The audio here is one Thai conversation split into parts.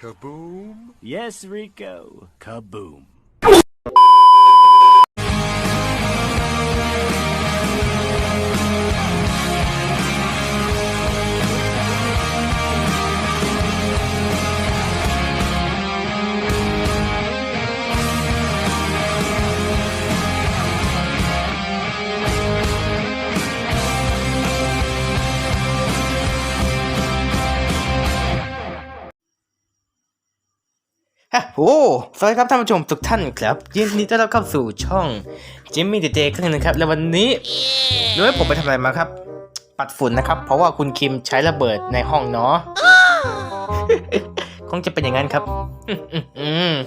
Kaboom! Yes, Rico. Kaboom. โอ้สวัสดีครับท่านผู้ชมทุกท่านครับ ยินดีต้อนรับเข้าสู่ช่องจิมมี่เดเจครั้งหนึงครับ และวันนี้รู้ไหมผมไปทำอะไรมาครับ ปัดฝุ่นนะครับ เพราะว่าคุณคิมใช้ระเบิดในห้องเนาะคงจะเป็นอย่างนั้นครับ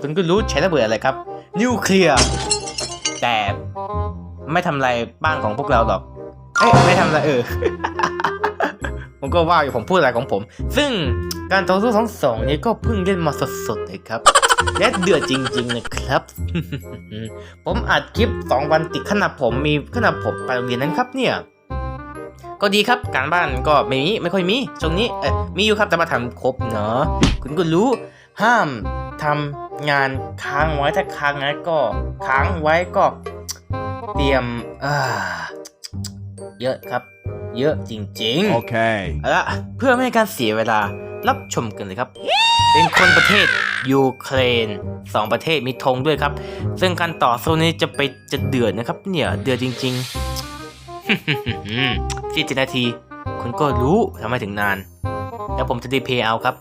คุณก็รู้ใช้ระเบิดอะไรครับ นิวเคลียร์แต่ไม่ทำอะไรบ้านของพวกเราหรอกเอ้ยไม่ทำอะไรเออผมก็ว่าอยู่ผมพูดอะไรของผม ซึ่งการต่อสู้ทั้งสองนี้ก็เพิ่งเล่นมาสดๆเลยครับ และเดือดจริง ๆ นะครับ ผมอัดคลิป 2 วันติดขนาดผมมีขนาดผมไปโรงเรียนนั้นครับเนี่ย ก็ดีครับการบ้านก็ไม่มีไม่ค่อยมีช่วงนี้เออมีอยู่ครับแต่มาทำครบเนาะคุณก็รู้ห้ามทำงานค้างไว้ถ้าค้างไว้ก็ค้างไว้ก็เตรียมอ่าเยอะครับ เยอะจริงๆ Okay. เอาละเพื่อไม่ให้การเสียเวลารับชมกันเลยครับ เป็นคนประเทศยูเครนสองประเทศมีธงด้วยครับ ซึ่งการต่อสู้นี้จะไปจะเดือดนะครับ เนี่ยเดือดจริงๆสี่สิบนาที คุณก็รู้ทำไมถึงนาน แล้วผมจะดีเพย์เอาครับ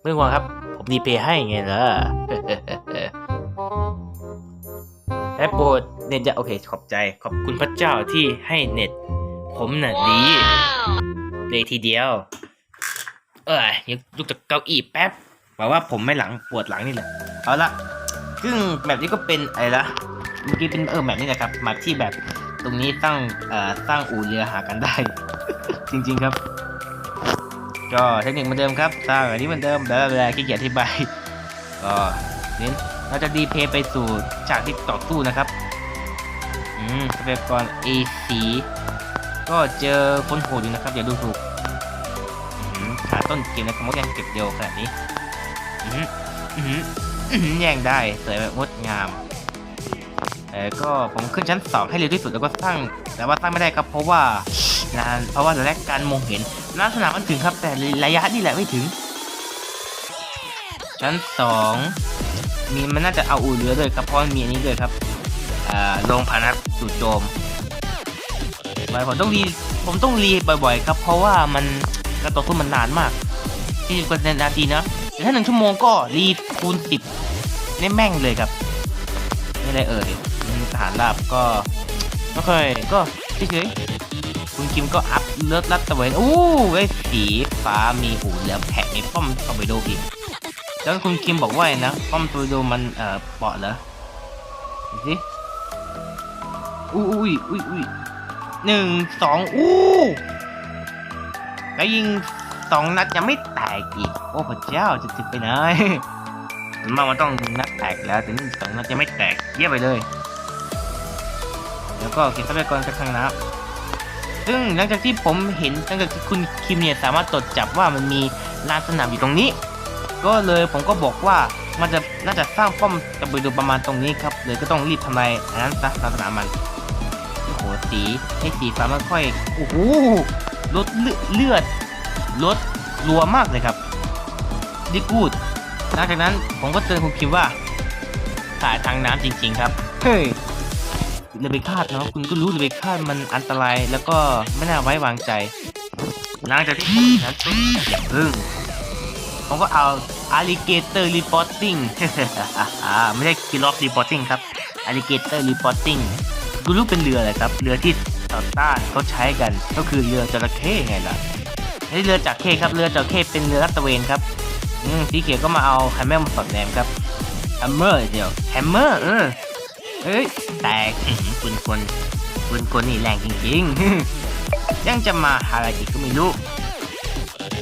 ไม่ต้องห่วงครับ ผมดีเพย์ให้ไงล่ะและโปรดเน็ตจะโอเคขอบใจขอบคุณพระเจ้าที่ให้เน็ต ผมน่ะดีเลยทีเดียว เออยังลุกจากเก้าอี้แป๊บ บอกว่าผมไม่หลังปวดหลังนี่แหละเอาละซึ่งแบบนี้ก็เป็นอะไรละเมื่อกี้เป็นเออแบบนี้แหละครับมาที่แบบตรงนี้ตั้งเอ่อสร้างอู่เรือหากันได้ จริง ๆครับ ก็เทคนิคเหมือนเดิมครับสร้างอันนี้เหมือนเดิมแล้วเวลาขี้เกียจอธิบายก็เน้นเราจะดีเพย์ไปสู่ฉากที่ต่อสู้นะครับอืมทรัพยากร AC ก็เจอคนโหดอยู่นะครับอย่าดูถูกหาต้นเกมนะครับมดยังเก็บเดียวขนาดนี้ แย่งได้สวยแบบงดงามเออก็ผมขึ้นชั้นสองให้เร็วที่สุดแล้วก็สร้าง แต่ว่าสร้างไม่ได้ครับเพราะว่านานเพราะว่าแรกการมองเห็นลักษณะมันถึงครับ แต่ระยะนี่แหละไม่ถึง ชั้นสองมีมันน่าจะเอาอู่เรือด้วยครับเพราะมีอันนี้ด้วยครับอ่าลงพานัดจู่โจมไม่ผมต้องรีผมต้องรีบ่อยๆ ครับ เพราะว่ามันกระต่อสู้มันนานมากที่กว่านาทีนะ ถ้าหนึ่งชั่วโมงก็รีคูณสิบนี่แม่งเลยครับไม่ได้เอ่ยอืมทหารราบก็ไม่ค่อยก็เฉยๆคุณคิมก็อัพเลือดรัดตะเวนอู้ไอ้สีฟ้ามีหูเหลือแผะมีป้อมตอร์ปิโดอีกแล้วคุณคิมบอกว่าไงนะป้อมตอร์ปิโดมันเอ่อเปาะเหรอดูสิอุ้ยอุ้ยอุ้ยอุ้ยหนึ่งสองอู้แล้วยิงสองนัดยังไม่แตกอีกโอ้พระเจ้าจะถึงไปไหนผมว่ามันต้องนัดแตกแล้วแต่นี่สองนัดยังไม่แตกเยี่ยไปเลย แล้วก็เก็บทรัพยากรจากทางน้ำซึ่งหลังจากที่ผมเห็นหลังจากที่คุณคิมเนี่ยสามารถตรวจจับว่ามันมีลานสนามอยู่ตรงนี้ ก็เลยผมก็บอกว่ามันจะน่าจะสร้างป้อมตะบือดูประมาณตรงนี้ครับเลยก็ต้องรีบทำลายอันนั้นซะลานสนามมันโอ้โหสีให้สีฟ้ามันค่อยโอ้โหลดเลือดลดรัวมากเลยครับ ดีกูดหลังจากนั้นผมก็เตือนคุณคิมว่าสายทางน้ำจริง ๆ ครับ เฮ้ยเรือเบคาดเนาะคุณก็รู้เรือเบคาดมันอันตรายแล้วก็ไม่น่าไว้วางใจหลังจากที่ผมนั้นปุ๊บอย่าพึ่งผมก็เอา alligator reporting ไม่ใช่ kill off reporting ครับ alligator reporting ดูรูปเป็นเรือเลยครับ เรือที่ต่อต้านเขาใช้กัน ก็คือเรือจระเข้ไงล่ะไอ้เรือจระเข้ครับ เรือจระเข้เป็นเรือลาดตระเวนครับ อืมสีเขียวก็มาเอาแฮมเมอร์มาสอดแนมครับแฮมเมอร์เดียวแฮมเมอร์เออเอ้ยแตกอื้อหือปืนคนปืนคนนี่แรงจริงๆ ยังจะมาหาอะไรอีกก็ไม่รู้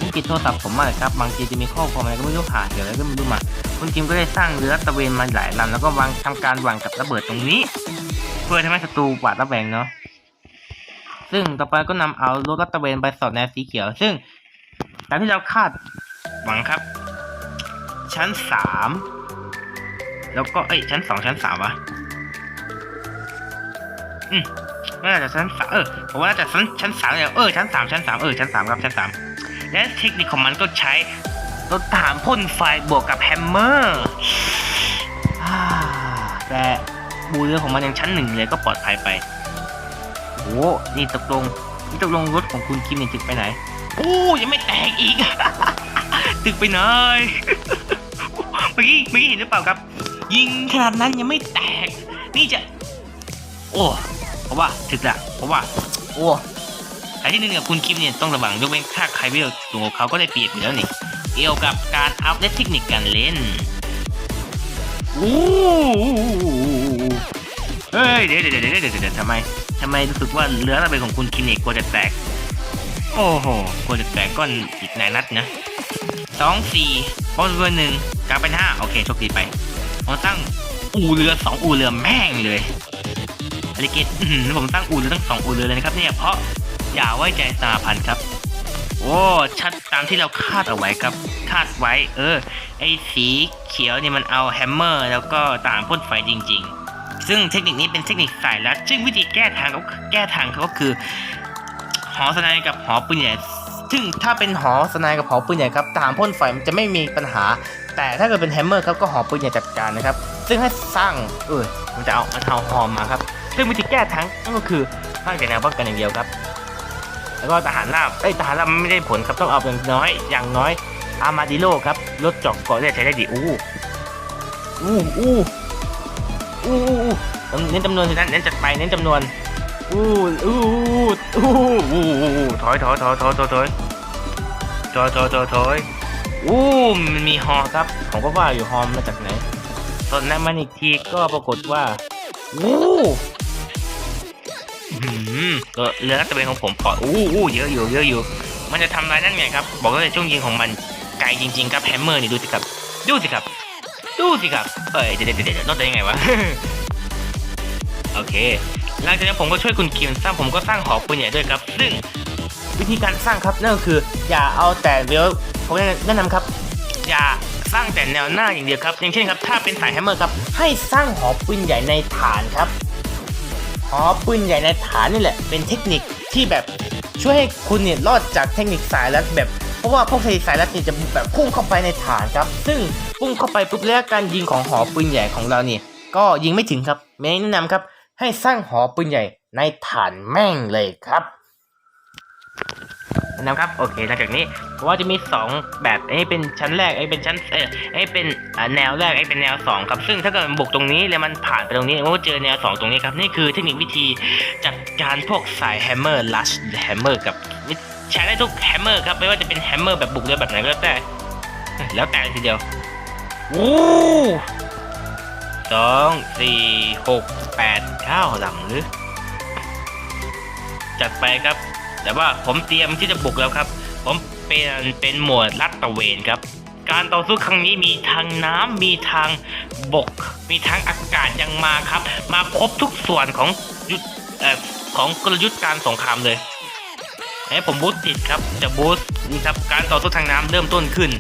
นี่ติดโทรศัพท์ผมมากเลยครับ บางทีจะมีข้อความอะไรก็ไม่รู้หาเดี๋ยวอะไรก็ไม่รู้มา คุณจิมก็ได้สร้างเรือตะเวนมาหลายลำแล้วก็วางทำการวางกับระเบิดตรงนี้ เพื่อทำให้ศัตรูหวาดระแวงเนาะซึ่งต่อไปก็นำเอารถรัตะเวนไปสอดแนวสีเขียว ซึ่งตามที่เราคาดหวังครับ ชั้นสามแล้วก็เอ้ยชั้นสองชั้นสามวะอืมน่าจะชั้นสามเออผมว่าน่าจะชั้นชั้นสามเนี่ยเออชั้นสามชั้นสามเออชั้นสามครับชั้นสามและเทคนิคของมันก็ใช้รถถามพ่นไฟบวกกับแฮมเมอร์แต่บูเรือของมันยังชั้นหนึ่งเลยก็ปลอดภัยไปโอ้นี่ตกลงนี่ตกลงรถของคุณคิมเนี่ยถึงไปไหนโอ้ยังไม่แตกอีก ตึกไปหน่อย เมื่อกี้เมื่อกี้เห็นหรือเปล่าครับ ยิงขนาดนั้นยังไม่แตก นี่จะ โอ้เพราะว่าถึกละเพราะว่า โอ้ใครที่นึกกับคุณคิมเนี่ยต้องระวังยกเว้นถ้าใครไม่เอาสูงกว่าเขาก็ได้เปรียบอยู่แล้วนี่เกี่ยวกับการอัพและเทคนิคการเล่นโอ้เฮ้ยเดี๋ยวเดี๋ยวเดี๋ยวเดี๋ยวเดี๋ยวทำไมทำไมรู้สึกว่าเรือระเบิดของคุณคิมเนี่ยกลัวจะแตก โอ้โหกลัวจะแตกก้อนอีกนายนัดนะ สองสี่พอเบอร์หนึ่งกลายเป็นห้าโอเคโชคดีไปผมตั้งอู่เรือสองอู่เรือแม่งเลยอลิเกตผมตั้งอู่เรือทั้งสองอู่เรือเลยนะครับเนี่ยเพราะอย่าไว้ใจสาพันธ์ครับโอ้ชัดตามที่เราคาดเอาไว้ครับคาดไว้ เออ ไอ้สีเขียวเนี่ยมันเอาแฮมเมอร์ แล้วก็ต่ามพ่นไฟจริง ๆ ซึ่งเทคนิคนี้เป็นเทคนิคสายลัดซึ่งวิธีแก้ทางก็แก้ทางเขาก็คือ หอสไนกับหอปืนใหญ่ ซึ่งถ้าเป็นหอสไนกับหอปืนใหญ่ครับทหารพ่นไฟมันจะไม่มีปัญหา แต่ถ้าเกิดเป็นแฮมเมอร์ครับก็หอปืนใหญ่จัดการนะครับ ซึ่งให้สร้างเออมันจะเอาเอาหอมมาครับ ซึ่งวิธีแก้ทั้งก็คือสร้างแต่แนวป้องกันอย่างเดียวครับ แล้วก็ทหารราบเอ้ทหารราบไม่ได้ผลครับต้องเอาอย่างน้อย อย่างน้อยอามาดิโลครับรถจอกเกาะได้ใช้ได้ดีอู้อู้อู้อู้อู้เน้นจำนวนสินะเน้นจัดไปเน้นจำนวนอู้อู้อู้อู้อู้ถอยถอยถอยถอยถอย ถอยถอยถอยถอยอู้มันมีฮอครับ ผมก็ว่าอยู่ฮอมมาจากไหน ตอนนั้นมันอีกทีก็ปรากฏว่าอู้หืมก็เรือรัตเวนของผมปล่อยอู้อู้เยอะอยู่เยอะอยู่ มันจะทำลายนั่นไงครับ บอกเลยช่วงยิงของมันไกลจริง ๆ ครับแฮมเมอร์นี่ดูสิครับ ดูสิครับ ดูสิครับ เอ้ยเดี๋ยวเดี๋ยวเดี๋ยวรอดได้ยังไงวะ โอเค หลังจากนั้นผมก็ช่วยคุณคิมสร้างผมก็สร้างหอปืนใหญ่ด้วยครับ ซึ่ง วิธีการสร้างครับนั่นก็คือ อย่าเอาแต่เวลผมแนะนำครับ อย่าสร้างแต่แนวหน้าอย่างเดียวครับ อย่างเช่นครับ ถ้าเป็นสายแฮมเมอร์ครับ ให้สร้างหอปืนใหญ่ในฐานครับ หอปืนใหญ่ในฐานนี่แหละ เป็นเทคนิคที่แบบช่วยให้คุณเนี่ยรอดจากเทคนิคสายลัดแบบเพราะว่าพวกเทสายลัดเนี่ยจะแบบพุ่งเข้าไปในฐานครับ ซึ่งพุ่งเข้าไปปุ๊บแล้วการยิงของหอปืนใหญ่ของเราเนี่ยก็ยิงไม่ถึงครับไม่แนะนำครับ ให้สร้างหอปืนใหญ่ในฐานแม่งเลยครับ นะครับโอเคหลังจากนี้เพราะว่าจะมี 2 แบบไอ้เป็นชั้นแรกไอ้เป็นชั้นเออไอ้เป็นแนวแรกไอ้เป็นแนว 2 ครับซึ่งถ้าเกิดมันบุกตรงนี้แล้วมันผ่านไปตรงนี้มันก็เจอแนว 2 ตรงนี้ครับนี่คือเทคนิควิธีจัดการพวกสายแฮมเมอร์ลัชแฮมเมอร์กับใช้ได้ทุกแฮมเมอร์ครับไม่ว่าจะเป็นแฮมเมอร์แบบบุกหรือแบบไหนก็แล้วแต่แล้วแต่ทีเดียวโอ้สองสี่หกแปดเก้าหลังหรือจัดไปครับ แต่ว่าผมเตรียมที่จะบุกแล้วครับ ผมเป็นเป็นหมวดลัดตะเวนครับ การต่อสู้ครั้งนี้มีทางน้ำมีทางบก มีทางอากาศยังมาครับ มาครบทุกส่วนของยุทธของกลยุทธ์การสงครามเลยให้ผมบูสติดครับจะบูสนี่ครับการต่อสู้ทางน้ำเริ่มต้นขึ้น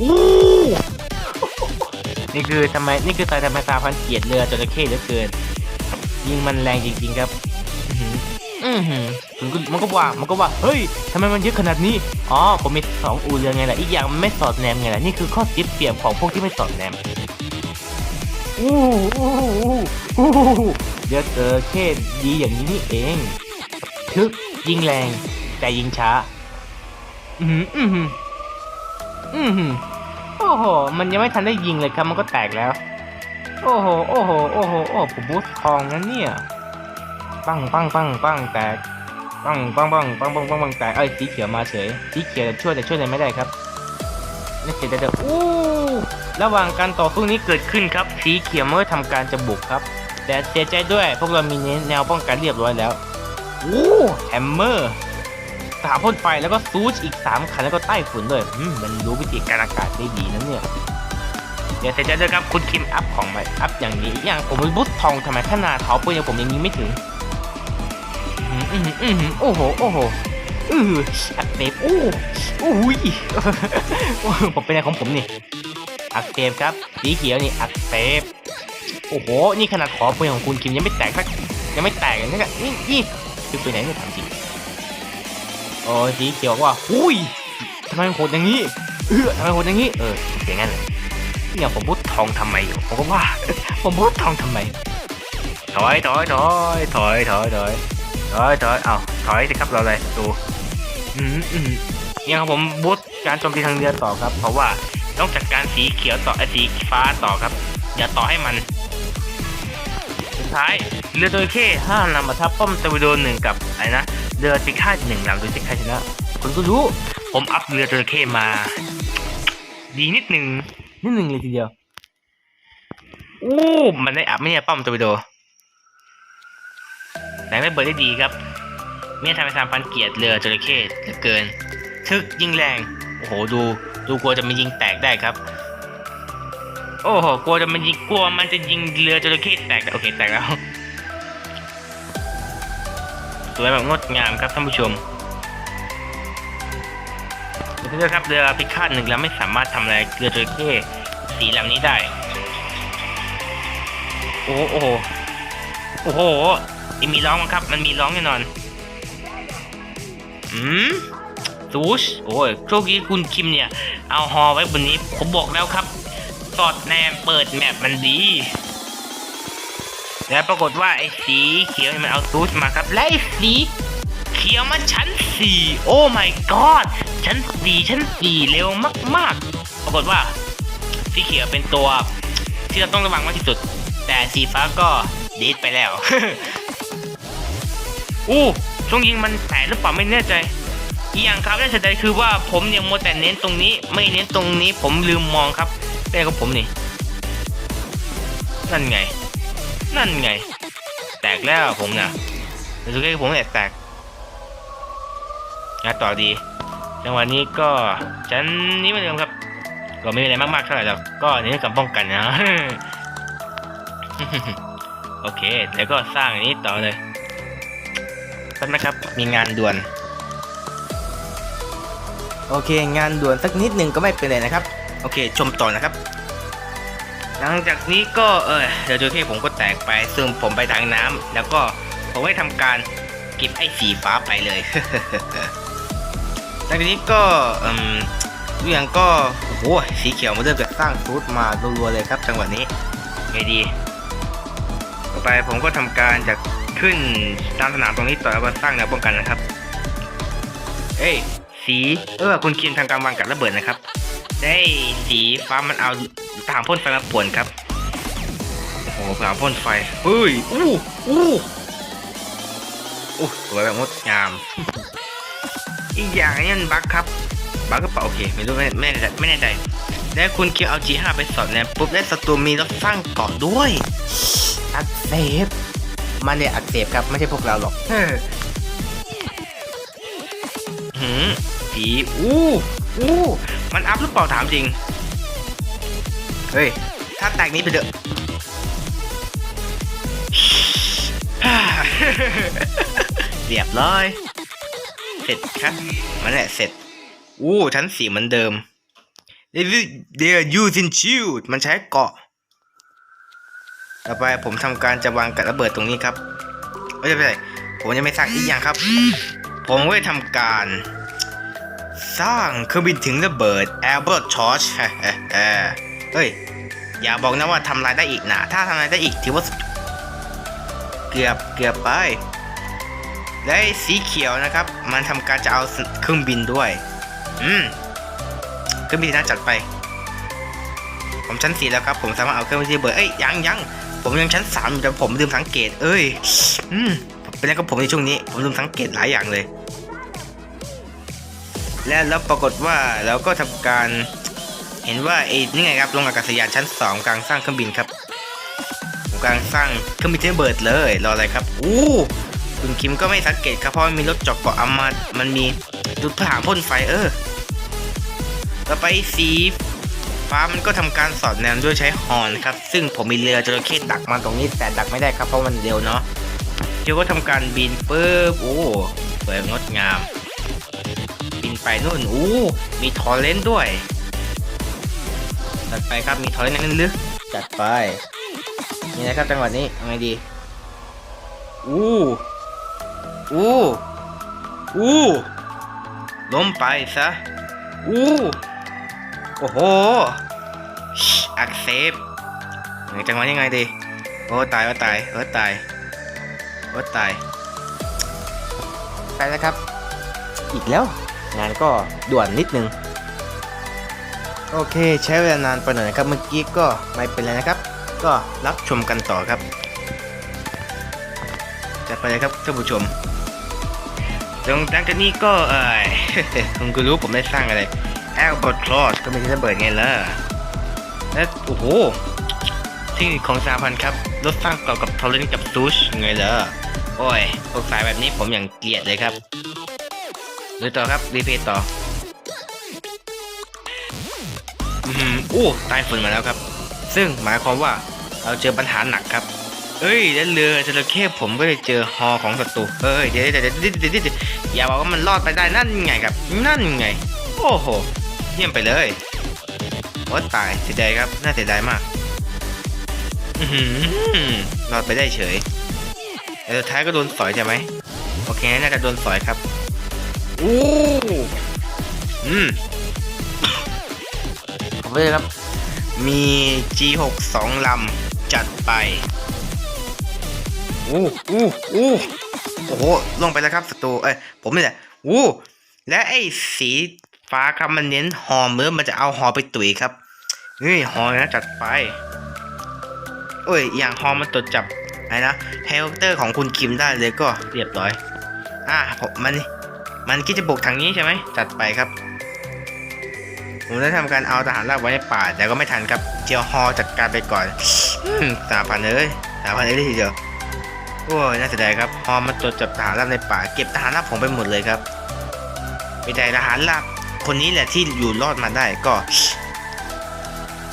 อู้นี่คือทำไมนี่คือสายธรรมชาติพันเกียรติเรือจระเข้เหลือเกิน ยิงมันแรงจริง ๆ ครับ อือหืออือหือมันก็มันก็ว่ามันก็ว่า เฮ้ยทำไมมันเยอะขนาดนี้ อ๋อ ผมมีสองอูเรือไงล่ะ อีกอย่างมันไม่สอดแนมไงล่ะ นี่คือข้อเสียเปรียบของพวกที่ไม่สอดแนมอู้อู้อู้เดี๋ยวเจอแค่ดีอย่างนี้นี่เองทึกยิงแรง แต่ยิงช้า อือหืออือหืออือหือโอ้โห มันยังไม่ทันได้ยิงเลยครับ มันก็แตกแล้ว โอ้โห โอ้โห โอ้โห โอ้ผมบูสทองนั้นเนี่ย ปังปังปังปังแตกปังปังปังปังปังปังปังแตกเอ้ยสีเขียวมาเฉยสีเขียวช่วยแต่ช่วยอะไรไม่ได้ครับนี่เขียวจะอู้ระหว่างการต่อสู้นี้เกิดขึ้นครับ สีเขียวเมื่อทำการจะบุกครับ แต่เสียใจด้วยพวกเรามีแนวป้องกันเรียบร้อยแล้วอู้แฮมเมอร์สามพ่นไฟแล้วก็ซูชอีก 3 คันแล้วก็ใต้ฝุ่นด้วยมมันรู้วิธีการอากาศได้ดีนะเนี่ยเดี๋ยวเสร็จแล้วด้วยครับคุณคิมอัพของใหม่อัพอย่างนี้อีกอย่างผมบุสทองทำไมขนาดเท้าปืนยังผมยังยิงไม่ถึง อืมอืมอืมอืมโอ้โห โอ้โหเอออักเสบโอ้โอ้ยผมเป็นอะไรของผมนี่อักเสบครับ สีเขียวนี่อักเสบโอ้โห นี่ขนาดขอปืนของคุณคิมยังไม่แตกสักยังไม่แตกเลยนี่ก็นี่นี่คือปืนไหนเนี่ยถามจริงโอ้สีเขียวว่าอุ้ยทำไมโหดอย่างนี้เออทำไมโหดอย่างนี้เอออย่างนั้นเลยเนี่ยผมพูดทองทำไมอยู่ผมก็ว่า ผมพูดทองทำไมถอยถอยถอยถอยถอยถอย ถอยถอยเอ้าถอยสิครับเราเลยดูอืมอืมเนี่ยครับผมบูทการโจมตีทางเรือต่อครับ เพราะว่าต้องจัดการสีเขียวต่อไอ้สีฟ้าต่อครับ อย่าต่อให้มัน สุดท้ายเรือโดยเข้ห้ามนำมาทับป้อมตะวิโดหนึ่งกับอะไรนะเรือปิฆาหนึ่งลำโดยที่ใครชนะคุณก็รู้ผมอัพเรือจระเข้มา ดีนิดหนึ่งนิดหนึ่งเลยทีเดียวโอ้มันได้อัพไม่เนี่ยป้อมตะวิโด แรงระเบิดได้ดีครับ เมียทำให้ทำพันเกียรติเรือจระเข้เหลือเกิน ทึกยิงแรง โอ้โหดู ดูกลัวจะมันยิงแตกได้ครับ โอ้โหกลัวจะมันยิงกลัวมันจะยิงเรือจระเข้แตกโอเคแตกแล้วสวยแบบงดงามครับท่านผู้ชมเรือครับเรือพิฆาตหนึ่งแล้วไม่สามารถทำอะไรเรือจระเข้สีลำนี้ได้ โอ้โหโอ้โห มันมีร้องมั้งครับ มันมีร้องแน่นอน อืมซูชโอ้ยโชคดีคุณคิมเนี่ย เอาฮอไว้บนนี้ ผมบอกแล้วครับ สอดแนมเปิดแมปมันดี แล้วปรากฏว่าไอ้สีเขียวมันเอาซูชมาครับ และไอ้สีเขียวมันชั้นสี่โอ้ my god ชั้นสี่ชั้นสี่เร็วมาก ๆ ปรากฏว่าสีเขียวเป็นตัวที่เราต้องระวังมากที่สุด แต่สีฟ้าก็ดีดไปแล้ว อู้ช่วงยิงมันแตกหรือเปล่าไม่แน่ใจ อีกอย่างครับน่าเสียดายคือว่าผมเนี่ยมัวแต่เน้นตรงนี้ ไม่เน้นตรงนี้ผมลืมมองครับเป็นอะไรของผมนี่ นั่นไง นั่นไง แตกแล้วผมนี่ยรู้สึกว่าผมแตกงานต่อดีจังหวะนี้ก็ฉันนี้เหมือนเดิมครับ ก็ไม่มีอะไรมากๆเท่าไหร่หรอกก็เน้นกับป้องกันนะโอเค แล้วก็สร้างอันนี้ต่อเลย ป๊บนะครับ มีงานด่วน โอเค งานด่วนสักนิดหนึ่งก็ไม่เป็นไรนะครับ โอเค ชมต่อนะครับ หลังจากนี้ก็เออเดี๋ยวโจเท่ผมก็แตกไป ซึ่งผมไปทางน้ำแล้วก็ผมได้ทำการเก็บไอ้สีฟ้าไปเลยหลังจากนี้ก็อืมทุกอย่างก็โอ้โหสีเขียวมาเริ่มจะสร้างฟูดมารัวๆเลยครับจังหวะนี้ไงดี ต่อไปผมก็ทำการจะ ขึ้นตามสนามตรงนี้ต่อแล้วก็สร้างแนวป้องกันนะครับ เอ้ยสีเออคุณคิมทำการวางกับระเบิดนะครับ ได้สีฟ้ามันเอาทหารพ่นไฟมาป่วนครับโอ้โหทหารพ่นไฟเฮ้ยอู้อู้อู้สวยแบบงดงาม อีกอย่างนี้มันบั๊กครับบั๊กก็เปล่าโอเคไม่รู้ไม่ไม่แน่ใจไม่แน่ใจแล้คุณคิวเอา G5 ไปสอดแนมปุ๊บได้ศัตรูมีรถสร้างเกาะด้วยอักเสบ มันเนี่ยอักเสบครับ ไม่ใช่พวกเราหรอกเฮ้อหืมผีอู้อู้มันอัพหรือเปล่าถามจริง เฮ้ย ถ้าแตกนี้ไปเถอะเรียบร้อย เสร็จครับ มันแหละเสร็จ อู้ชั้นสีเหมือนเดิม They are using shield มันใช้เกาะ ต่อไปผมทำการจะวางกับระเบิดตรงนี้ครับไม่ใช่ไม่ใช่ผมยังไม่สร้างอีกอย่างครับ ผมก็จะทำการ สร้างเครื่องบินถึงระเบิด Albert Torch เฮ้ยอย่าบอกนะว่าทำลายได้อีกนะถ้าทำลายได้อีกถือว่าเกือบเกือบไปและไอ้สีเขียวนะครับ มันทำการจะเอาเครื่องบินด้วย อืมเครื่องบินน่าจัดไป ผมชั้นสี่แล้วครับ ผมสามารถเอาเครื่องบินระเบิดเอ้ยยังยัง ผมยังชั้นสามแต่ผมลืมสังเกต เอ้ย อืมเป็นแล้วก็ผมในช่วงนี้ ผมลืมสังเกตหลายอย่างเลย และแล้วปรากฏว่าเราก็ทำการเห็นว่าไอ้นี่ไงครับลงอากาศยานชั้นสองกลังสร้างเครื่องบินครับกลังสร้างเครื่องบินระเบิดเลยรออะไรครับอู้คุณคิมก็ไม่สังเกตครับเพราะมีรถจอกเกาะอามามันมีจุดทหารพ่นไฟเออต่อไปสี ฟ้ามันก็ทำการสอดแนมด้วยใช้ฮอนครับ ซึ่งผมมีเรือจระเข้ดักมาตรงนี้แต่ดักไม่ได้ครับเพราะมันเร็วเนาะเดี๋ยวก็ทำการบินปุ๊บโอ้สวยงดงามไปนู่นโอ้มีทอร์เรนต์ด้วยจัดไปครับมีทอร์เรนต์นั่นหรือจัดไปนี่นะครับจังหวะนี้เอาไงดีอู้อู้อู้ล้มไปซะอู้ อ้โหอักเสบไงจังหวะนี้ไงดี โอ้ตายว่าตายเออตายเออตาย ไปแล้วครับ อีกแล้ว งานก็ด่วนนิดนึง โอเค ใช้เวลานานไปหน่อยนะครับ เมื่อกี้ก็ไม่เป็นไรนะครับ ก็รับชมกันต่อครับจัดไปเลยครับท่านผู้ชมตรงหลังจากนี้ก็เออคุณก็รู้ผมได้สร้างอะไร แอลบอทคลอสก็ไม่ใช่ระเบิดไงล่ะและโอ้โหเทคนิคของสาพันครับรถสร้างเก่ากับทอร์เรนกับซูชไงล่ะโอ้ยพวกสายแบบนี้ผมอย่างเกลียดเลยครับดูต่อครับรีเพย์ต่ออืมโอ้ใต้ฝุ่นมาแล้วครับ ซึ่งหมายความว่าเราเจอปัญหาหนักครับ เอ้ยแล้วเรือจระเข้ผมก็เลยเจอฮอของศัตรูเอ้ยเดี๋ยวเดี๋ยวเดี๋ยวเดี๋ยวเดี๋ยวเดี๋ยวอย่าบอกว่ามันรอดไปได้นั่นไงครับ นั่นไง โอ้โห เยี่ยมไปเลยโอ้ตายเสียดายครับ น่าเสียดายมากหือรอดไปได้เฉยแต่สุดท้ายก็โดนสอยใช่ไหมโอเคน่าจะโดนสอยครับอู้อืมขอบคุณครับ มี G6 สองลำจัดไปอู้อู้อู้โอ้โหลงไปแล้วครับศัตรูเอ้ยผมนี่แหละอู้และไอ้สี ฟ้าครับมันเน้นหอเมื่อมันจะเอาหอไปตุ๋ยครับนี่หอนะจัดไปเอ้ยอย่างหอมันตรวจจับไอ้นะเฮลิคอปเตอร์ของคุณคิมได้เลยก็เรียบร้อยอะผมมันมันคิดจะบุกทางนี้ใช่ไหมจัดไปครับผมได้ทำการเอาทหารราบไว้ในป่าแต่ก็ไม่ทันครับเจียวฮอจัดการไปก่อนสามพันเลยสามพันเลยทีเดียวโอ้ยน่าเสียดายครับฮอมันตรวจจับทหารราบในป่า เก็บทหารราบผมไปหมดเลยครับไม่ได้ทหารราบ คนนี้แหละที่อยู่รอดมาได้ก็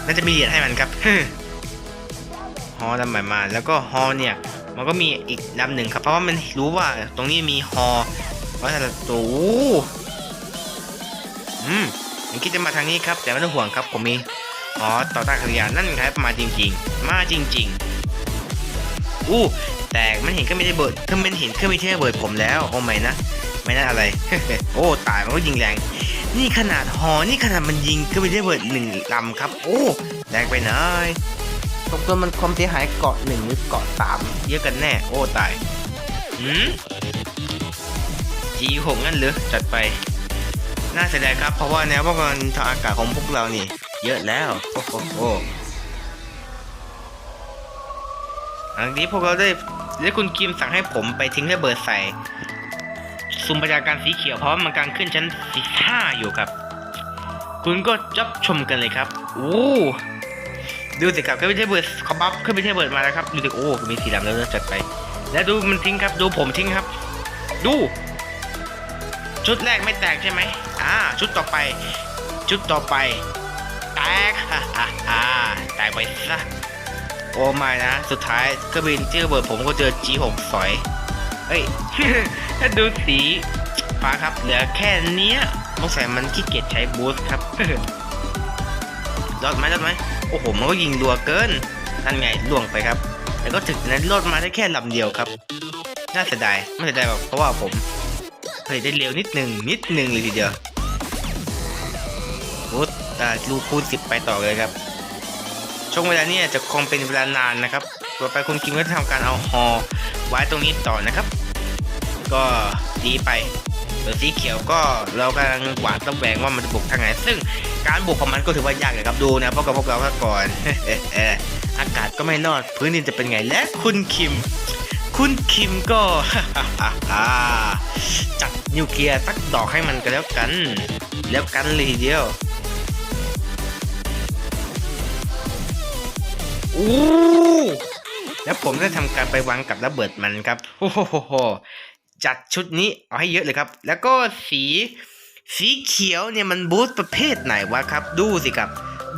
น่าจะมีเหรียญให้มันครับฮอลำใหม่มา แล้วก็ฮอเนี่ยมันก็มีอีกลำหนึ่งครับ เพราะว่ามันรู้ว่าตรงนี้มีฮอว่าถ้าตัวอืมผมคิดจะมาทางนี้ครับ แต่ไม่ต้องห่วงครับผมมีอ๋อต่อต้านขยานนั่นครับมาจริงๆ มาจริงๆอู้แต่มันเห็นก็ไม่ได้เบิดก็มันเห็นก็ไม่ใช่เบิดผมแล้วโอ้ไม่นะไม่น่าอะไร โอ้ตายมันก็ยิงแรง นี่ขนาดหอนี่ขนาดมันยิงก็ไม่ได้เบิดหนึ่งลำครับ โอ้แรงไปหน่อยตกตัวมันความเสียหายเกาะหนึ่งหรือเกาะสามเยอะกันแน่ โอ้ตายหืมจีหกงั้นเหรือจัดไป น่าเสียดายครับ เพราะว่าแนวป้องกันทางอากาศของพวกเรานี่ เยอะแล้ว โอ้โหโอ้อันนี้พวกเราได้ได้คุณกิมสั่งให้ผมไปทิ้งระเบิดใส่ ซุ่มประชาการสีเขียวเพราะมันกำลังขึ้นชั้นสีห้าอยู่ครับ คุณก็จับชมกันเลยครับโอ้ดูสิครับขึ้นไปเทเบิร์ดเขาบัฟขึ้นไปเทเบิร์ดมาแล้วครับดูสิโอ้มีสีดำแล้วเริ่มจัดไป แล้วดูมันทิ้งครับดูผมทิ้งครับ ดู ชุดแรกไม่แตกใช่ไหมอ่าชุดต่อไป ชุดต่อไป แตกฮ่าฮ่าฮ่าแตกไปซะโอ้ไม่นะ สุดท้ายเครื่องบินเที่ระเบิดผมก็เจอ G6 สอย เฮ้ย ถ้าดูสีฟ้าครับ เหลือแค่เนี้ยสงสัยมันขี้เกียจใช้บูสต์ครับรอดไหมรอดไหมโอ้โห มันก็ยิงรัวเกิน นั่นไงล่วงไปครับแต่ก็ถึงนั้นรอดมาได้แค่ลำเดียวครับ น่าเสียดาย ไม่เสียดายหรอกเพราะว่าผมเฮ้ยได้เร็วนิดหนึ่งนิดหนึ่งเลยทีเดียวโอ้ตาลูคูณสิบไปต่อเลยครับ ช่วงเวลาเนี้ยจะคงเป็นเวลานานนะครับ ต่อไปคุณกิมก็จะทำการเอาฮอไว้ตรงนี้ต่อนะครับ ก็ดีไปส่วนสีเขียวก็เรากำลังหวาดระแหวงว่ามันจะบุกทางไหน ซึ่งการบุกของมันก็ถือว่ายากเลยครับดูนะพวกกับพวกเราก่อนอากาศก็ไม่รอดพื้นดินจะเป็นไงและคุณคิม คุณคิมก็จัดนิวเคลียร์สักดอกให้มันกันแล้วกัน แล้วกันเลยทีเดียวอู้แล้วผมได้ทำการไปวางกับระเบิดมันครับโอ้โห จัดชุดนี้เอาให้เยอะเลยครับ แล้วก็สีสีเขียวเนี่ยมันบูสต์ประเภทไหนวะครับ ดูสิครับ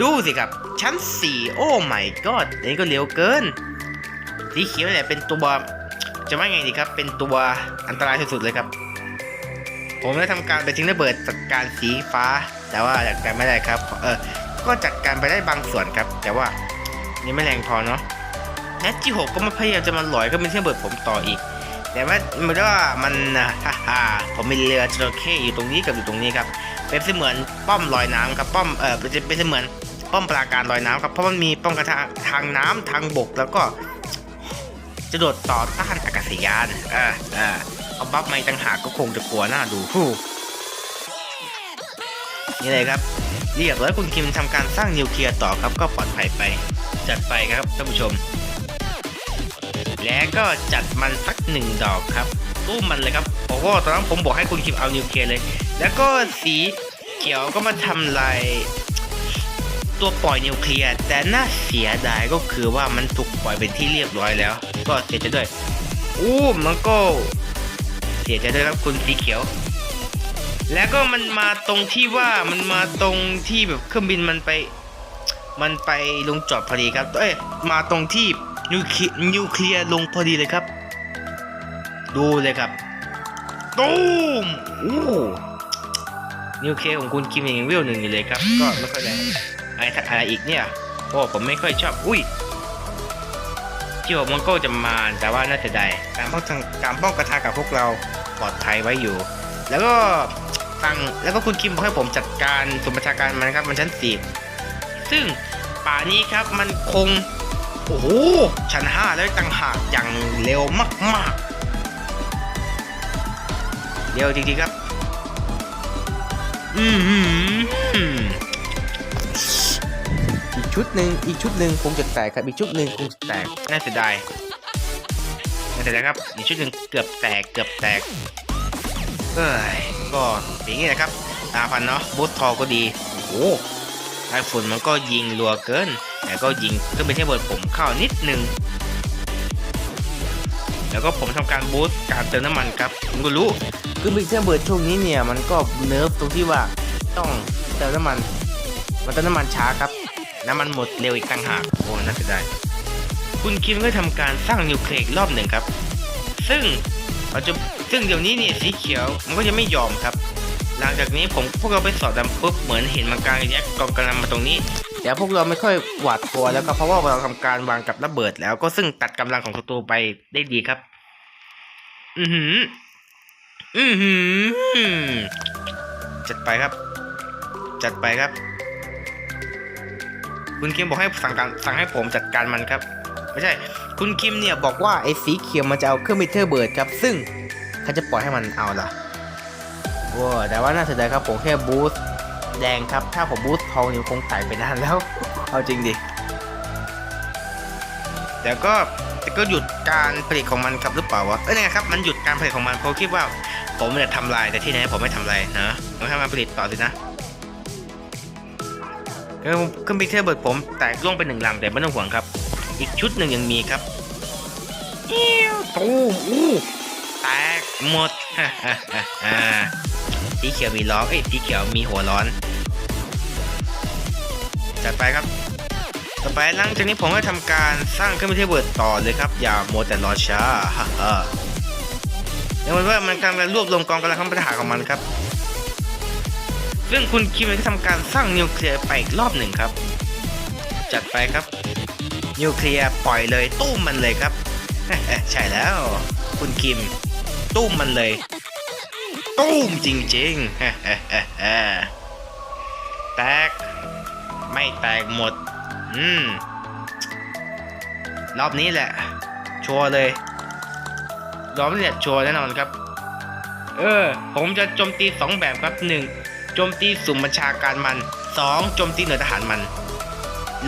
ดูสิครับ ชั้นสี่โอ้ไม่ก็อันนี้ก็เร็วเกิน สีเขียวเนี่ยเป็นตัวจะว่าไงดีครับ เป็นตัวอันตรายสุดๆเลยครับ ผมได้ทำการไปทิ้งระเบิดจัดการสีฟ้า แต่ว่าจัดการไม่ได้ครับ เออ ก็จัดการไปได้บางส่วนครับ แต่ว่านี่ไม่แรงพอเนาะแนทที่หกก็มาพยายามจะมาหลอยก็เป็นที่ระเบิดผมต่ออีก แต่ว่ามันว่ามันฮ่าฮ่าผมมีเรือจระเข้อยู่ตรงนี้กับอยู่ตรงนี้ครับเป็นเสมือนป้อมลอยน้ำครับป้อมเออเป็นเป็นเสมือนป้อมปราการลอยน้ำครับเพราะมันมีป้องกันทางทางน้ำทางบกแล้วก็จะโดดต่อต้านอากาศยานอ่าอ่าเอาบัฟไม่ต่างหากก็คงจะกลัวหน้าดูฮู้นี่เลยครับเรียบร้อยคุณคิมทำการสร้างนิวเคลียร์ต่อครับก็ปลอดภัยไป จัดไปครับท่านผู้ชม แล้วก็จัดมันสัก หนึ่งดอกครับตู้มมันเลยครับเพราะว่าตอนนั้นผมบอกให้คุณคิมเอานิวเคลียร์เลย แล้วก็สีเขียวก็มาทำลายตัวปล่อยนิวเคลียร์แต่น่าเสียดายก็คือว่ามันถูกปล่อยเป็นที่เรียบร้อยแล้ว ก็เสียใจด้วยอู้มันก็เสียใจด้วยครับคุณสีเขียว แล้วก็มันมาตรงที่ว่ามันมาตรงที่แบบเครื่องบินมันไป มันไปลงจอดพอดีครับ เอ้ยมาตรงที่นิวเคลียร์ลงพอดีเลยครับ ดูเลยครับตูมอู้นิวเคลียร์ของคุณคิมยังวิวหนึ่งอยู่เลยครับ ก็ไม่ค่อยแรงอะไรอะไรอีกเนี่ยโอ้ผมไม่ค่อยชอบ อุ้ยที่ผมมันก็จะมาแต่ว่าน่าเสียดายการป้องกันการป้องกันทากับพวกเราปลอดภัยไว้อยู่ แล้วก็สั่งแล้วก็คุณคิมบอกให้ผมจัดการสมบัญชาการมันนะครับมันชั้นสี่ซึ่งป่านี้ครับมันคง โอ้โหชั้นห้าแล้วต่างหากอย่างเร็วมากๆ เร็วจริงๆครับ อืมอีกชุดหนึ่งอีกชุดหนึ่งคงจะแตกครับอีกชุดหนึ่งคงจะแตกน่าเสียดายน่าเสียดายครับอีกชุดหนึ่งเกือบแตกเกือบแตกเอ้ยก็อย่างนี้นะครับตาพันเนาะบูททอก็ดีโอ้ไอฝุ่นมันก็ยิงรัวเกินแต่ก็ยิงก็เป็นแค่บิร์ดผมเข้านิดนึง แล้วก็ผมทำการบูสต์การเติมน้ำมันครับผมก็รู้คือบิ๊กเทอร์เบิร์ดช่วงนี้เนี่ยมันก็เนิร์ฟตรงที่ว่าต้องเติมน้ำมัน มันเติมน้ำมันช้าครับ น้ำมันหมดเร็วอีกต่างหากโอ้น่าเสียดายคุณคิมก็ทำการสร้างนิวเคลียร์อีกรอบหนึ่งครับ ซึ่งเราจะซึ่งเดี๋ยวนี้เนี่ยสีเขียวมันก็จะไม่ยอมครับ หลังจากนี้ผมพวกเราไปสอดดำปุ๊บเหมือนเห็นมันกลางแยกกองกำลังมาตรงนี้ แต่พวกเราไม่ค่อยหวาดกลัวแล้วก็เพราะว่าเราทำการวางกับระเบิดแล้วก็ซึ่งตัดกำลังของศัตรูไปได้ดีครับ อือหือ อือหือ จัดไปครับ จัดไปครับ คุณคิมบอกให้สั่งการสั่งให้ผมจัดการมันครับ ไม่ใช่ คุณคิมเนี่ยบอกว่าไอ้สีเขียวมันจะเอาเครื่องมิเตอร์เบิร์ดครับ ซึ่งเขาจะปล่อยให้มันเอาล่ะว้าแต่ว่าน่าเสียดายครับผมแค่บูส แดงครับ ถ้าผมบูสทองนี่คงแตกไปนานแล้ว เอาจริงดิแต่ก็แต่ก็หยุดการผลิตของมันครับหรือเปล่าวะ เอ้ยยังไงครับ มันหยุดการผลิตของมันเพราะคิดว่า ผมเนี่ยทำลายแต่ที่ไหนผมไม่ทำลายนะผมทำการผลิตต่อสินะเออเครื่องบินเทเบิร์ดผมแตกล่วงไปหนึ่งลำแต่ไม่ต้องห่วงครับ อีกชุดหนึ่งยังมีครับตูมอู้แตกหมดฮ่าฮ่าฮ่า สีเขียวมีล้อเอ้ยสีเขียวมีหัวร้อน จัดไปครับ ต่อไปหลังจากนี้ผมก็ทำการสร้างเครื่องบินเทอร์เบิร์ดต่อเลยครับ อย่าโมแต่รอช้าฮ่าฮ่าอย่างว่ามันกำลังรวบรวมกองกำลังข้ามปัญหาของมันครับซึ่งคุณคิมก็ทำการสร้างนิวเคลียร์ไปอีกรอบหนึ่งครับ จัดไปครับนิวเคลียร์ปล่อยเลยตุ้มมันเลยครับ ใช่แล้ว คุณคิมตุ้มมันเลย ตุ้มจริงๆแตก ไม่แตกหมด อืม รอบนี้แหละ ชัวร์เลย รอบนี้แหละชัวร์แน่นอนครับ เออ ผมจะโจมตีสองแบบครับหนึ่งโจมตีสุ่มบัญชาการมันสองโจมตีหน่วยทหารมัน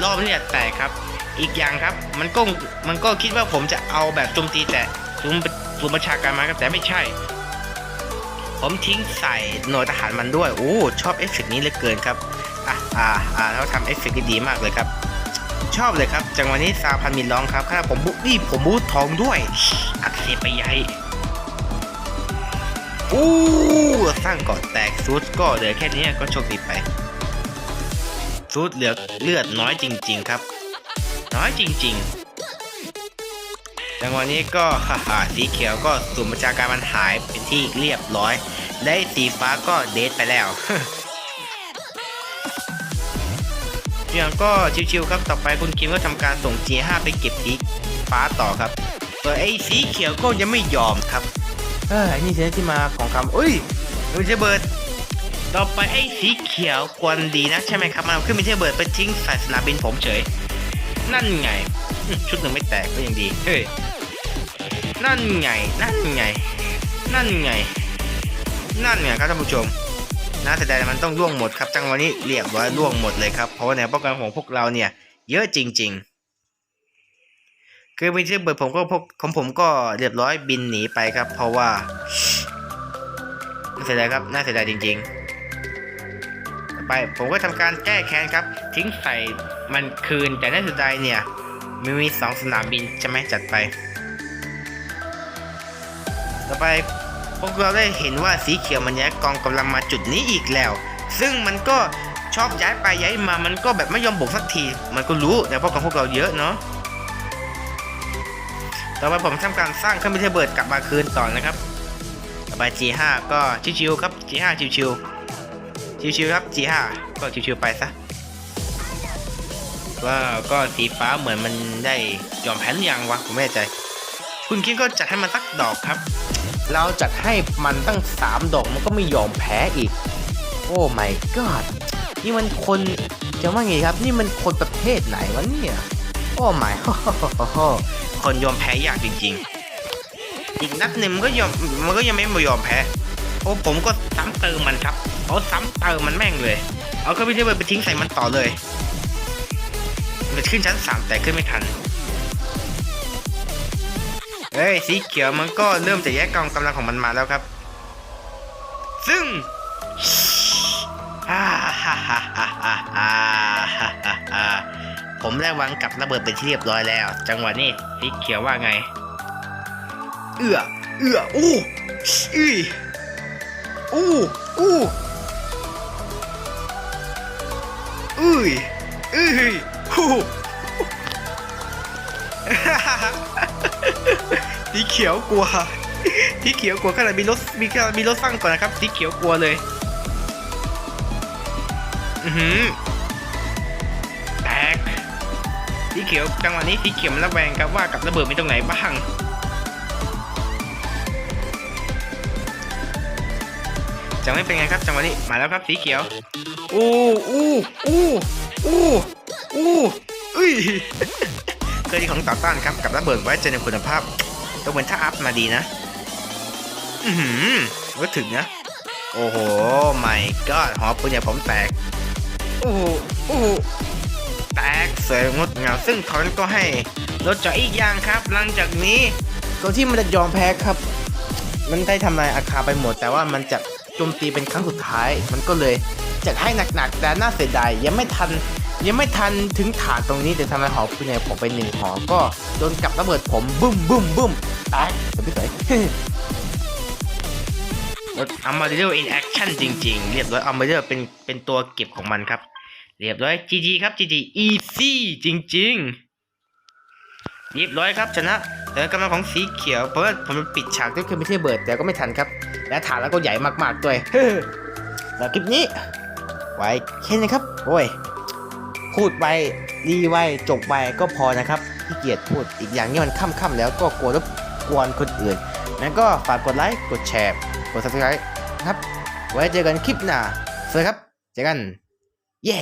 รอบนี้แหละแตกครับ อีกอย่างครับ มันก็มันก็คิดว่าผมจะเอาแบบโจมตีแต่สุ่มสุ่มบัญชาการมันครับแต่ไม่ใช่ ผมทิ้งใส่หน่วยทหารมันด้วยโอ้ชอบเอฟเฟกต์นี้เหลือเกินครับอะอ่าอ่าแล้วทำเอฟเฟกต์ดีมากเลยครับ ชอบเลยครับ จังหวะนี้ซาพันมินร้องครับขณะผมบุ๊นี่ผมบูททองด้วย อักเสบไปใหญ่อู้สร้างเกาะแตกซูดก็เหลือแค่นี้ก็โชคดีไปซูดเหลือเลือดน้อยจริง ๆ ครับ น้อยจริง ๆ จังหวะนี้ก็ฮ่าสีเขียวก็สุ่มประชาการมันหายเป็นที่เรียบร้อย ได้สีฟ้าก็เดทไปแล้วอย่างก็ชิวๆครับต่อไปคุณคิมก็ทำการส่ง G5 ไปเก็บสีฟ้าต่อครับส่วนไอ้สีเขียวก็ยังไม่ยอมครับ เออนี่เสียที่มาของคำอุ้ยมันจะเบิด ต่อไปไอ้สีเขียวควรดีนะใช่ไหมครับมันเอาขึ้นมิเทเบิร์ดไปทิ้งใส่สนามบินผมเฉย นั่นไง ชุดหนึ่งไม่แตกก็ยังดีเฮ้ยนั่นไงนั่นไงนั่นไงนั่นไงครับท่านผู้ชมน่าเสียดายมันต้องล่วงหมดครับจังหวะนี้เรียบร้อยล่วงหมดเลยครับเพราะว่าแนวป้องกันของพวกเราเนี่ย เยอะจริง ๆคือมิเทเบิร์ดผมก็พวกของผมก็เรียบร้อยบินหนีไปครับ เพราะว่าน่าเสียดายครับน่าเสียดายจริงๆ ไปผมก็ทำการแก้แค้นครับ ทิ้งใส่มันคืนแต่น่าเสียดายเนี่ย มีมีสองสนามบินใช่ไหมจัดไป ต่อไปพวกเราได้เห็นว่าสีเขียวมันย้ายกองกำลังมาจุดนี้อีกแล้ว ซึ่งมันก็ชอบย้ายไปย้ายมา มันก็แบบไม่ยอมบกสักที มันก็รู้แต่พวกของพวกเราเยอะเนาะ ต่อไปผมทำการสร้างเครื่องบินระเบิดกลับมาคืนต่อนะครับ ต่อไป G5 ก็ชิวๆครับ G5 ชิวๆชิวๆครับ G5 ก็ชิวๆไปซะ ว่าก็สีฟ้าเหมือนมันได้ยอมแพ้หรือยังวะผมไม่แน่ใจ คุณคิดก็จัดให้มันสักดอกครับ เราจัดให้มันตั้งสามดอกมันก็ไม่ยอมแพ้อีก โอ้ my god นี่มันคนจะว่าไงครับ นี่มันคนประเภทไหนวะเนี่ย โอ้ my คนยอมแพ้ยากจริง ๆ อีกนัดหนึ่งมันก็ยอมมันก็ยังไม่ยอมแพ้โอ้ผมก็ซ้ำเติมมันครับเอาซ้ำเติมมันแม่งเลย เอาเครื่องบินระเบิดไปทิ้งใส่มันต่อเลยมัน ขึ้นชั้น 3 แต่ขึ้นไม่ทันเฮ้ยสีเขียวมันก็เริ่มจะแยกกองกำลังของมันมาแล้วครับ ซึ่งผมได้วางกับระเบิดเป็นที่เรียบร้อยแล้ว จังหวะนี้สีเขียวว่าไง เอื้อเอื้ออู้อื้ออู้อู้อื้ออื้อฮู้ สีเขียวกลัวสีเขียวกลัวขนาดมีรถมีขนาดมีรถฟังก่อนนะครับสีเขียวกลัวเลย อือหือแตกสีเขียวจังหวะนี้สีเขียวมันระแวงครับว่ากับระเบิดมีตรงไหนบ้างจังไม่เป็นไงครับจังหวะนี้มาแล้วครับสีเขียวอู้อู้อู้อู้อู้อุ้ย เคยที่ของต่อต้านครับกับระเบิดไว้ใจในคุณภาพต้องเป็นถ้าอัพมาดีนะ อือหือก็ถึงนะ โอ้โหไม่ก็หอปืนใหญ่ผมแตก โอ้โหโอ้โหแตกสวยงดงามซึ่งเขาก็ให้รถเจาะอีกอย่างครับ หลังจากนี้ก่อนที่มันจะยอมแพ้ครับ มันได้ทำลายอาคารไปหมด แต่ว่ามันจะโจมตีเป็นครั้งสุดท้าย มันก็เลยจัดให้หนักๆแต่น่าเสียดายยังไม่ทัน ยังไม่ทันถึงฐานตรงนี้แต่ทำลายหอปืนใหญ่ผมไปหนึ่งหอก็โดนกับระเบิดผมบึ้มบึ้มบึ้มตายสวยสวยรถอัมบาเดอร์อินแอคชั่นจริง ๆ เรียบร้อยอัมบาเดอร์เป็นเป็นตัวเก็บของมันครับ เรียบร้อย GG ครับ GG easy จริง ๆ เรียบร้อยครับชนะแต่กำลังของสีเขียวเพราะว่าผมปิดฉากก็คือไม่ใช่เบิร์ดแต่ก็ไม่ทันครับ และฐานแล้วก็ใหญ่มากๆด้วยแล้วคลิปนี้ ไว้แค่นี้ครับโอ้ย พูดไปรีไว้จบไปก็พอนะครับที่เกียจพูดอีกอย่างนี้มันค่ำๆแล้วก็กลัวรบกวนคนอื่นงั้นก็ฝากกดไลค์กดแชร์กด subscribe ครับ ไว้เจอกันคลิปหน้าสวัสดีครับ เจอกัน เย้